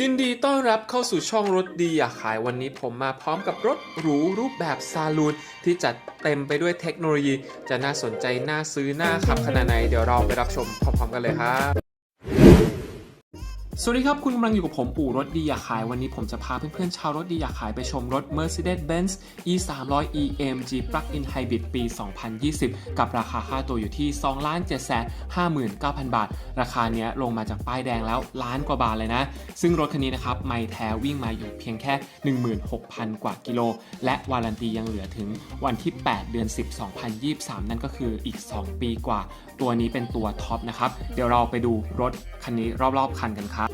ยินดีต้อนรับเข้าสู่ช่องรถดีอยากขายวันนี้ผมมาพร้อมกับรถหรูรูปแบบซาลูนที่จัดเต็มไปด้วยเทคโนโลยี จะน่าสนใจน่าซื้อน่าขับขนาดไหนเดี๋ยวเราไปรับชมพร้อมๆกันเลยครับ สวัสดีครับ คุณกำลังอยู่กับผมปู่รถดีอยากขาย วันนี้ผมจะพาเพื่อนๆ ชาวรถดีอยากขายไปชมรถ Mercedes-Benz E 3 0 0 e AMG Plug-in Hybrid ปี 2020 กับราคาค่าตัวอยู่ที่ 2 7 59,000 บาท ราคาเนี้ยลงมาจากป้ายแดงแล้วล้านกว่าบาทเลยนะ ซึ่งรถคันนี้นะครับ ไม่แท้วิ่งมาอยู่เพียงแค่ 16,000 กว่ากิโล และวารันตียังเหลือถึงวันที่ 8 เดือน 10 2023 นั่นก็คืออีก 2 ปีกว่า ตัวนี้เป็นตัวท็อปนะครับ เดี๋ยวเราไปดูรถคันนี้รอบๆคันกันครับ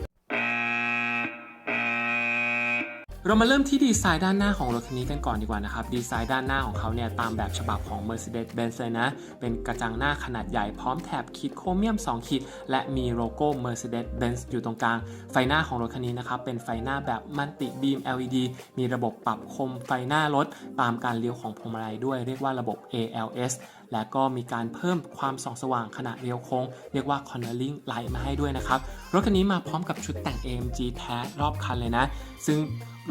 เรามาเริ่มที่ดีไซน์ด้านหน้าของรถคันนี้กันก่อนดีกว่านะครับ ดีไซน์ด้านหน้าของเขาเนี่ยตามแบบฉบับของ Mercedes-Benz เลยนะ เป็นกระจังหน้าขนาดใหญ่พร้อมแถบขีดโครเมียม 2 ขีด และมีโลโก้ Mercedes-Benz อยู่ตรงกลาง ไฟหน้าของรถคันนี้นะครับ เป็นไฟหน้าแบบมัลติบีม LED มีระบบปรับคมไฟหน้ารถ ตามการเลี้ยวของพวงมาลัยด้วยเรียกว่าระบบ ALS และก็มีการเพิ่มความส่องสว่างขณะเลี้ยวโค้ง เรียกว่า cornering light มาให้ด้วยนะครับ รถคันนี้มาพร้อมกับชุดแต่ง AMG แท้รอบคันเลยนะ ซึ่ง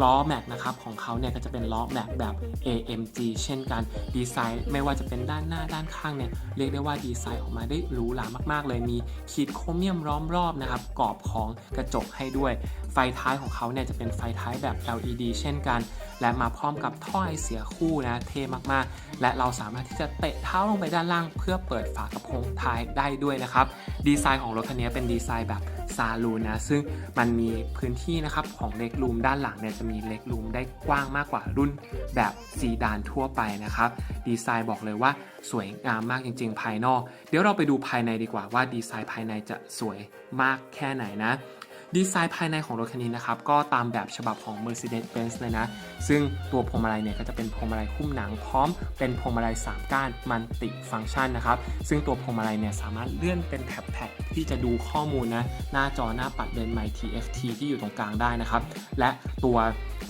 ล้อแม็กนะครับของเขาเนี่ยก็จะเป็นล้อแม็กแบบ AMG เช่นกันดีไซน์ไม่ว่าจะเป็นด้านหน้าด้านข้างเนี่ยเรียกได้ว่าดีไซน์ออกมาได้หรูหรามากๆ เลยมีขีดโครเมียมล้อมรอบนะครับกรอบของกระจกให้ด้วย ไฟท้ายของเขาเนี่ยจะเป็นไฟท้ายแบบ LED เช่นกัน และมาพร้อมกับท่อไอเสียคู่นะเท่มากๆ และเราสามารถที่จะเตะเท้าลงไปด้านล่าง เพื่อเปิดฝากระโปรงท้ายได้ด้วยนะครับ ดีไซน์ของรถคันนี้เป็นดีไซน์แบบซาลูนนะซึ่งมันมีพื้นที่นะครับของเล็กรูมด้านหลังเนี่ยจะมีเล็กรูมได้กว้างมากกว่ารุ่นแบบซีดานทั่วไปนะครับ ดีไซน์บอกเลยว่าสวยงามมากจริง ๆ ภายนอก เดี๋ยวเราไปดูภายในดีกว่าว่าดีไซน์ภายในจะสวยมากแค่ไหนนะ ดีไซน์ภายในของรถคันนี้นะครับ ก็ตามแบบฉบับของ Mercedes-Benz เลยนะ ซึ่งตัวพวงมาลัยเนี่ยก็จะเป็นพวงมาลัยหุ้มหนังพร้อมเป็นพวงมาลัย 3 ก้านมันติฟังก์ชันนะครับ ซึ่งตัวพวงมาลัยเนี่ยสามารถเลื่อนเป็นแท็บๆที่จะดูข้อมูลนะหน้าจอหน้าปัดเดินไมค์ TFT ที่อยู่ตรงกลางได้นะครับ และตัว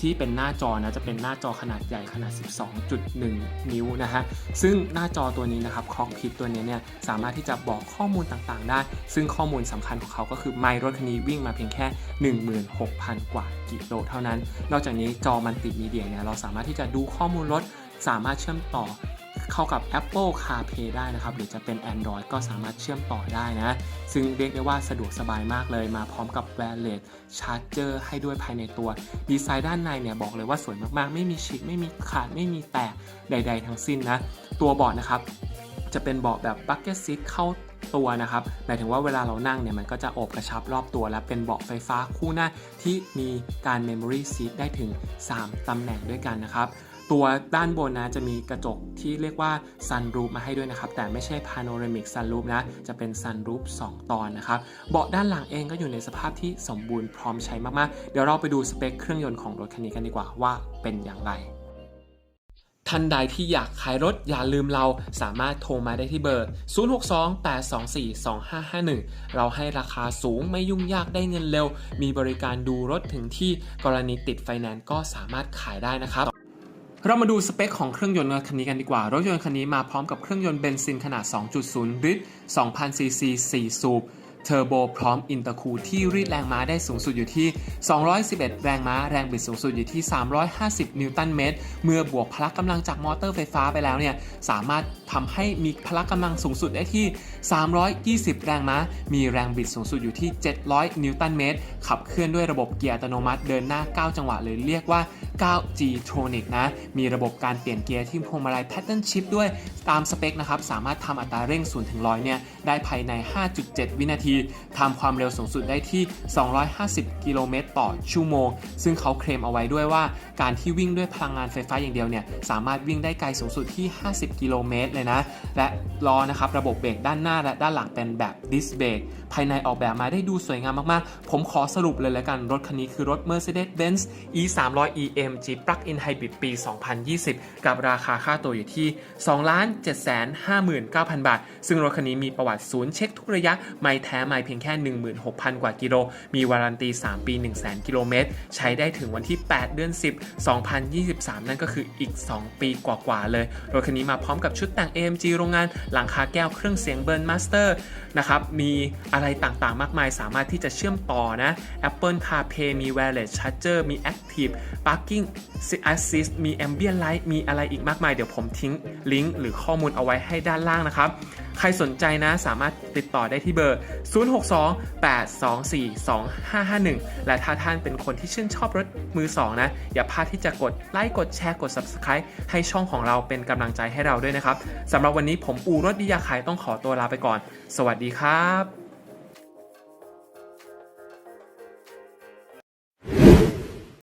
ที่เป็นหน้าจอนะจะเป็นหน้าจอขนาดใหญ่ขนาด 12.1 นิ้วนะฮะซึ่งหน้าจอตัวนี้นะครับคอกพิทตัวนี้เนี่ยสามารถที่จะบอกข้อมูลต่างๆ ได้ ซึ่งข้อมูลสำคัญของเขาก็คือไมล์รถคันนี้วิ่งมาเพียงแค่ 16,000 กว่ากิโลเท่านั้น นอกจากนี้จอมันติมีเดียเนี่ยเราสามารถที่จะดูข้อมูลรถ สามารถเชื่อมต่อเข้ากับ Apple CarPlay ได้นะครับ หรือจะเป็น Android ก็สามารถเชื่อมต่อได้นะ ซึ่งเรียกได้ว่าสะดวกสบายมากเลยมาพร้อมกับ Wireless Charger ให้ด้วยภายในตัว ดีไซน์ด้านในเนี่ยบอกเลยว่าสวยมากๆ ไม่มีฉีกไม่มีขาดไม่มีแตกใด ๆ ทั้งสิ้นนะ ตัวเบาะนะครับ จะเป็นเบาะแบบ bucket seat เข้าตัวนะครับหมายถึงว่าเวลาเรานั่งเนี่ยมันก็จะโอบกระชับรอบตัว และเป็นเบาะไฟฟ้าคู่หน้าที่มีการ memory seat ได้ถึง 3 ตำแหน่งด้วยกันนะครับ ตัวด้านบนนะจะมีกระจกที่เรียกว่า sunroof มาให้ด้วยนะครับ แต่ไม่ใช่ panoramic sunroof นะ จะเป็น sunroof 2 ตอนนะครับ เบาะด้านหลังเองก็อยู่ในสภาพที่สมบูรณ์พร้อมใช้มากๆ เดี๋ยวเราไปดูสเปคเครื่องยนต์ของรถคันนี้กันดีกว่าว่าเป็นอย่างไร ท่านใดที่อยากขายรถอย่าลืมเราสามารถโทรมาได้ที่เบอร์ 0628242551 เราให้ราคาสูงไม่ยุ่งยากได้เงินเร็ว มีบริการดูรถถึงที่กรณีติดไฟแนนซ์ก็สามารถขายได้นะครับเรามาดูสเปคของเครื่องยนต์คันนี้กันดีกว่า รถยนต์คันนี้มาพร้อมกับเครื่องยนต์เบนซินขนาด 2.0 ลิตร 2,000 ซีซี 4 สูบ เทอร์โบพร้อมอินเตอร์คูลที่รีดแรงม้าได้สูงสุดอยู่ที่ 211 แรงม้า แรงบิดสูงสุดอยู่ที่ 350 นิวตันเมตร เมื่อบวกพละกำลังจากมอเตอร์ไฟฟ้าไปแล้วเนี่ย สามารถทำให้มีพละกำลังสูงสุดได้ที่ 320 แรงม้า มีแรงบิดสูงสุดอยู่ที่ 700 นิวตันเมตร ขับเคลื่อนด้วยระบบเกียร์อัตโนมัติเดินหน้า 9 จังหวะเลยเรียกว่า 9G Tronic นะ มีระบบการเปลี่ยนเกียร์ที่พวงมาลัย Pattern Shift ด้วยตามสเปคนะครับ สามารถทำอัตราเร่ง 0 ถึง 100 เนี่ย ได้ภายใน 5.7 วินาที ทำความเร็วสูงสุดได้ที่ 250 กิโลเมตรต่อชั่วโมง ซึ่งเขาเคลมเอาไว้ด้วยว่า การที่วิ่งด้วยพลังงานไฟฟ้าอย่างเดียวเนี่ย สามารถวิ่งได้ไกลสูงสุดที่ 50 กิโลเมตรเลยนะ และล้อนะครับ ระบบเบรกด้านหน้าและด้านหลังเป็นแบบดิสเบรกภายในออกแบบมาได้ดูสวยงามมากๆ ผมขอสรุปเลยแล้วกัน รถคันนี้คือรถ Mercedes-Benz E 3 0 0 EM AMG Plug-in Hybrid ปี 2020 กับราคาค่าตัวอยู่ที่ 2,759,000 บาท ซึ่งรถคันนี้มีประวัติศูนย์เช็คทุกระยะ ไม่แท้ไม่เพียงแค่ 16,000 กว่ากิโล มีวารันตี 3 ปี 100,000 กิโลเมตร ใช้ได้ถึงวันที่ 8 เดือน 10 2023 นั่นก็คืออีก 2 ปีกว่าๆเลย รถคันนี้มาพร้อมกับชุดแต่ง AMG โรงงาน หลังคาแก้วเครื่องเสียงเบิร์นมาสเตอร์นะครับ มีอะไรต่างๆ มากมายสามารถที่จะเชื่อมต่อนะ Apple CarPlay มี Wireless Charger มี Active Parking Assist มี Ambient Light มีอะไรอีกมากมาย เดี๋ยวผมทิ้งลิงก์หรือข้อมูลเอาไว้ให้ด้านล่างนะครับ ใครสนใจนะสามารถติดต่อได้ที่เบอร์ 062-824-2551 และถ้าท่านเป็นคนที่ชื่นชอบรถมือสองนะ อย่าพลาดที่จะกดไลค์กดแชร์กด Subscribe ให้ช่องของเราเป็นกำลังใจให้เราด้วยนะครับสำหรับวันนี้ผมอูรถดียาขายต้องขอตัวลาไปก่อน สวัสดีครับ